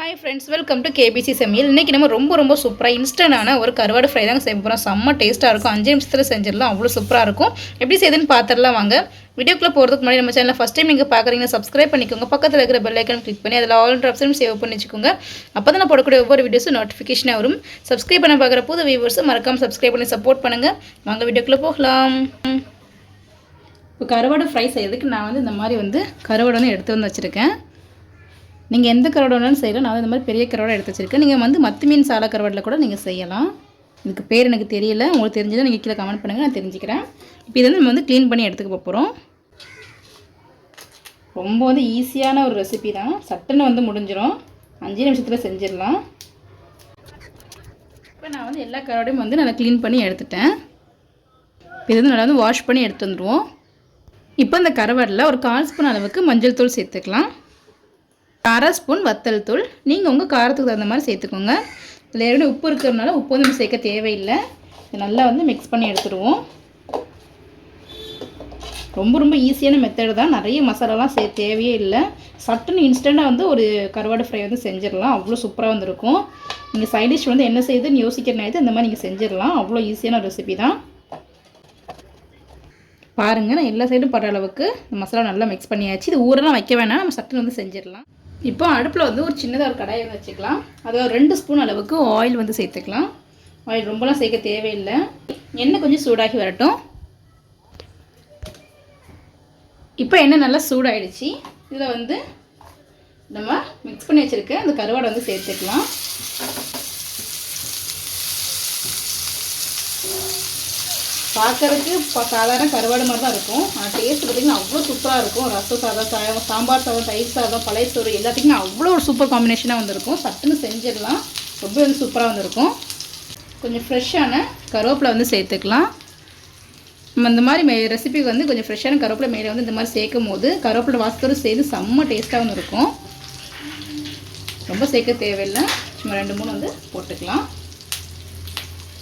Hi friends welcome to KBC சமையல் இன்றைக்கி நம்ம ரொம்ப ரொம்ப சூப்பராக இன்ஸ்டன்டான ஒரு கருவாடு ஃப்ரை தாங்க செய்ய போகிறோம் செம்ம டேஸ்ட்டாக இருக்கும். அஞ்சு நிமிஷத்தில் செஞ்சிடலாம். அவ்வளோ சூப்பராக இருக்கும். எப்படி செய்யுதுன்னு பார்த்துடலாம் வாங்க. வீடியோக்குள்ளே போகிறதுக்கு முன்னாடி நம்ம சேனலில் ஃபஸ்ட் டைம் நீங்கள் பார்க்குறீங்கன்னா சப்ஸ்கிரைப் பண்ணிக்கோங்க. பக்கத்தில் இருக்கிற பெல் ஐக்கன் கிளிக் பண்ணி அதில் ஆல் ஆப்ஷனும் சேவ் பண்ணி வச்சுக்கோங்க. அப்போ தான் நான் போடக்கூடிய ஒவ்வொரு வீடியோஸும் நோட்டிஃபிகேஷனாக வரும். சப்ஸ்கிரைப் பண்ண பார்க்குற புது வியூவர்ஸும் மறக்காமல் சப்ஸ்கிரைப் பண்ணி சப்போர்ட் பண்ணுங்கள் வாங்க வீடியோக்குள்ளே போகலாம். இப்போ கருவாடு ஃப்ரை செய்யறதுக்கு நான் வந்து இந்த மாதிரி வந்து கருவாடு வந்து எடுத்து வந்து வச்சுருக்கேன். நீங்கள் எந்த கருவாடு வேணாலும் செய்யலாம். நான் வந்து இந்த மாதிரி பெரிய கருவாடை எடுத்து வச்சுருக்கேன். நீங்கள் வந்து மத்து மீன் சாலை கருவாடில் கூட நீங்கள் செய்யலாம். இதுக்கு பேர் எனக்கு தெரியல. உங்களுக்கு தெரிஞ்சதை நீங்கள் கீழே கமெண்ட் பண்ணுங்கள் நான் தெரிஞ்சுக்கிறேன். இப்போ இதை வந்து நம்ம வந்து க்ளீன் பண்ணி எடுத்துக்க போகிறோம் ரொம்ப வந்து ஈஸியான ஒரு ரெசிபி தான். சட்டுன்னு வந்து முடிஞ்சிடும் அஞ்சு நிமிஷத்தில் செஞ்சிடலாம். இப்போ நான் வந்து எல்லா கருவாடையும் வந்து நல்லா க்ளீன் பண்ணி எடுத்துட்டேன். இது வந்து நல்லா வந்து வாஷ் பண்ணி எடுத்து வந்துடுவோம் இப்போ இந்த கருவாடில் ஒரு கால் ஸ்பூன் அளவுக்கு மஞ்சள் தூள் சேர்த்துக்கலாம். அரை ஸ்பூன் வத்தல் தூள். நீங்கள் உங்கள் காரத்துக்கு தகுந்த மாதிரி சேர்த்துக்கோங்க. இதில் ஏற்கனவே உப்பு இருக்கிறதுனால உப்பு வந்து நம்ம சேர்க்க தேவையில்லை. இது நல்லா வந்து மிக்ஸ் பண்ணி எடுத்துடுவோம். ரொம்ப ரொம்ப ஈஸியான மெத்தடு தான். நிறைய மசாலாலாம் சே தேவையே இல்லை. சட்டுன்னு இன்ஸ்டண்ட்டாக வந்து ஒரு கருவாடு ஃப்ரை வந்து செஞ்சிடலாம். அவ்வளோ சூப்பராக வந்துருக்கும். நீங்கள் சைட் டிஷ் வந்து என்ன செய்யுதுன்னு யோசிக்கிற நேரத்தை இந்த மாதிரி நீங்கள் செஞ்சிடலாம். அவ்வளோ ஈஸியான ரெசிபி தான். பாருங்கள் நான் எல்லா சைடும் படுற அளவுக்கு இந்த மசாலா நல்லா மிக்ஸ் பண்ணியாச்சு. இது ஊரெல்லாம் வைக்க வேணாம். நம்ம சட்டுன்னு வந்து செஞ்சிடலாம். இப்போ அடுப்பில் வந்து ஒரு சின்னதாக ஒரு கடாயை வந்து வச்சுக்கலாம். அது ஒரு ரெண்டு ஸ்பூன் அளவுக்கு ஆயில் வந்து சேர்த்துக்கலாம். ஆயில் ரொம்பலாம் சேர்க்க தேவையில்லை. எண்ணெய் கொஞ்சம் சூடாகி வரட்டும். இப்போ எண்ணெய் நல்லா சூடாயிடுச்சு. இதில் வந்து நம்ம மிக்ஸ் பண்ணி வச்சுருக்க அந்த கருவாடை வந்து சேர்த்துக்கலாம். பார்க்கறதுக்கு சாதாரண கருவாடு மாதிரி தான் இருக்கும். ஆனால் டேஸ்ட் பார்த்திங்கன்னா அவ்வளோ சூப்பராக இருக்கும். ரசம் சாதம் சாயம் சாம்பார் சாதம் தயிர் சாதம் பழைய சோறு எல்லாத்துக்குமே அவ்வளோ ஒரு சூப்பர் காம்பினேஷனாக வந்திருக்கும். சட்டுன்னு செஞ்சிடலாம். ரொம்ப வந்து சூப்பராக வந்திருக்கும். கொஞ்சம் ஃப்ரெஷ்ஷான கருவேப்பிலை வந்து சேர்த்துக்கலாம். நம்ம இந்த மாதிரி மே ரெசிபிக்கு வந்து கொஞ்சம் ஃப்ரெஷ்ஷான கருவேப்பிலை மேலே வந்து இந்த மாதிரி சேர்க்கும் போது கருவேப்பிலை வாசத்தோடு சேர்ந்து செம்ம டேஸ்ட்டாக வந்து இருக்கும் ரொம்ப சேர்க்க தேவையில்லை. சும்மா ரெண்டு மூணு வந்து போட்டுக்கலாம்.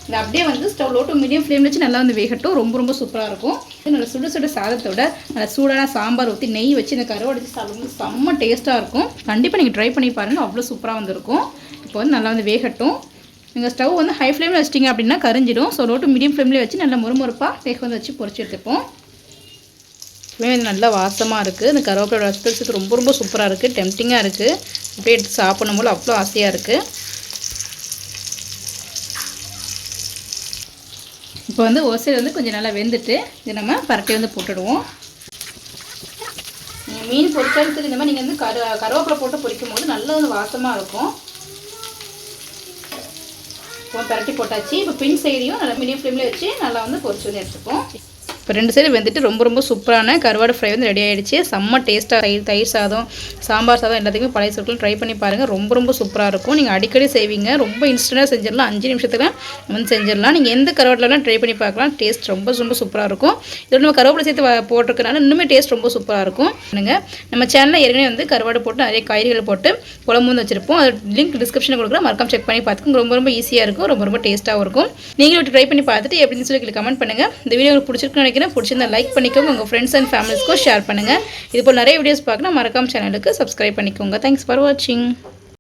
இது அப்படியே வந்து ஸ்டவ் லோ டு மீடியம் ஃப்ளேமில் வச்சு நல்லா வந்து வேகட்டும். ரொம்ப ரொம்ப சூப்பராக இருக்கும். நல்லா சுட சுட சாதத்தோட நல்லா சூடான சாம்பார் ஊற்றி நெய் வச்சு இந்த கருவை அடித்து சாப்பிடும்போது செம்ம டேஸ்ட்டாக இருக்கும். கண்டிப்பாக நீங்கள் ட்ரை பண்ணி பாருங்கள் அவ்வளோ சூப்பராக வந்துருக்கும். இப்போ வந்து நல்லா வந்து வேகட்டும். நீங்கள் ஸ்டவ் வந்து ஹை ஃப்ளேமில் வச்சிட்டிங்க அப்படின்னா கரிஞ்சிடும். ஸோ லோ டு மீடியம் ஃப்ளேமில் வச்சு நல்லா முறுமுறுப்பாக வேக வந்து வச்சு பொறிச்சு எடுத்துப்போம். இப்போவே நல்லா வாசமாக இருக்குது இந்த கருவேப்பிலோட ரசத்துக்கு ரொம்ப ரொம்ப சூப்பராக இருக்குது டெம்டிங்காக இருக்குது அப்படியே எடுத்து சாப்பிடும் போது அவ்வளோ ஆசையாக இருக்குது இப்போ வந்து ஒசையில் வந்து கொஞ்சம் நல்லா வெந்துட்டு இதை நம்ம பரட்டி வந்து போட்டுடுவோம். நீங்கள் மீன் பொரிச்சாலும் இந்த மாதிரி நீங்கள் வந்து கரு கருவேப்பிலை போட்டு பொரிக்கும் போது நல்ல ஒரு வாசமாக இருக்கும். இப்போ பரட்டி போட்டாச்சு. இப்போ பின் சைடையும் நல்லா மீடியம் ஃப்ளேமில் வச்சு நல்லா வந்து பொரிச்சு வந்து எடுத்துப்போம். இப்போ ரெண்டு சைடு வெந்துட்டு ரொம்ப ரொம்ப சூப்பரான கருவாடு ஃப்ரை வந்து ரெடி ஆகிடுச்சு செம்ம டேஸ்ட்டாக தயிர் தயிர் சாதம் சாம்பார் சாதம் எல்லாத்துக்குமே பழைய சொற்கள் ட்ரை பண்ணி பாருங்கள் ரொம்ப ரொம்ப சூப்பராக இருக்கும். நீங்கள் அடிக்கடி செய்வீங்க. ரொம்ப இன்ஸ்டண்ட்டாக செஞ்சிடலாம். அஞ்சு நிமிஷத்தில் வந்து செஞ்சிடலாம். நீங்கள் எந்த கருவாட்டிலலாம் ட்ரை பண்ணி பார்க்கலாம். டேஸ்ட் ரொம்ப ரொம்ப சூப்பராக இருக்கும். இதோட நம்ம கருவேப்பிலை சேர்த்து போட்டிருக்கனால இன்னுமே டேஸ்ட் ரொம்ப சூப்பராக இருக்கும். நீங்கள் நம்ம சேனலில் ஏற்கனவே வந்து கருவாடு போட்டு நிறைய காய்கறிகள் போட்டு குழம்பு வந்து வச்சிருப்போம். அது லிங்க் டிஸ்கிரிப்ஷனில் கொடுக்குறோம். மறக்காம செக் பண்ணி பார்த்துக்கோங்க. ரொம்ப ரொம்ப ஈஸியாக இருக்கும். ரொம்ப ரொம்ப டேஸ்ட்டாகவும் இருக்கும். நீங்களும் ட்ரை பண்ணி பார்த்துட்டு எப்படின்னு சொல்லி கமெண்ட் பண்ணுங்கள் இந்த வீடியோ உங்களுக்கு பிடிச்சிருக்குன்னு நினைக்கிறேன். பிடிச்சிருந்தா லைக் பண்ணிக்கோங்க. உங்கள் ஃப்ரெண்ட்ஸ் அண்ட் ஃபேமிலிஸ்க்கும் ஷேர் பண்ணுங்கள் இது போல் நிறைய வீடியோஸ் பார்க்கணும் மறக்காம சேனலுக்கு சப்ஸ்கிரைப் பண்ணிக்கோங்க. தேங்க்ஸ் ஃபார் வாட்சிங்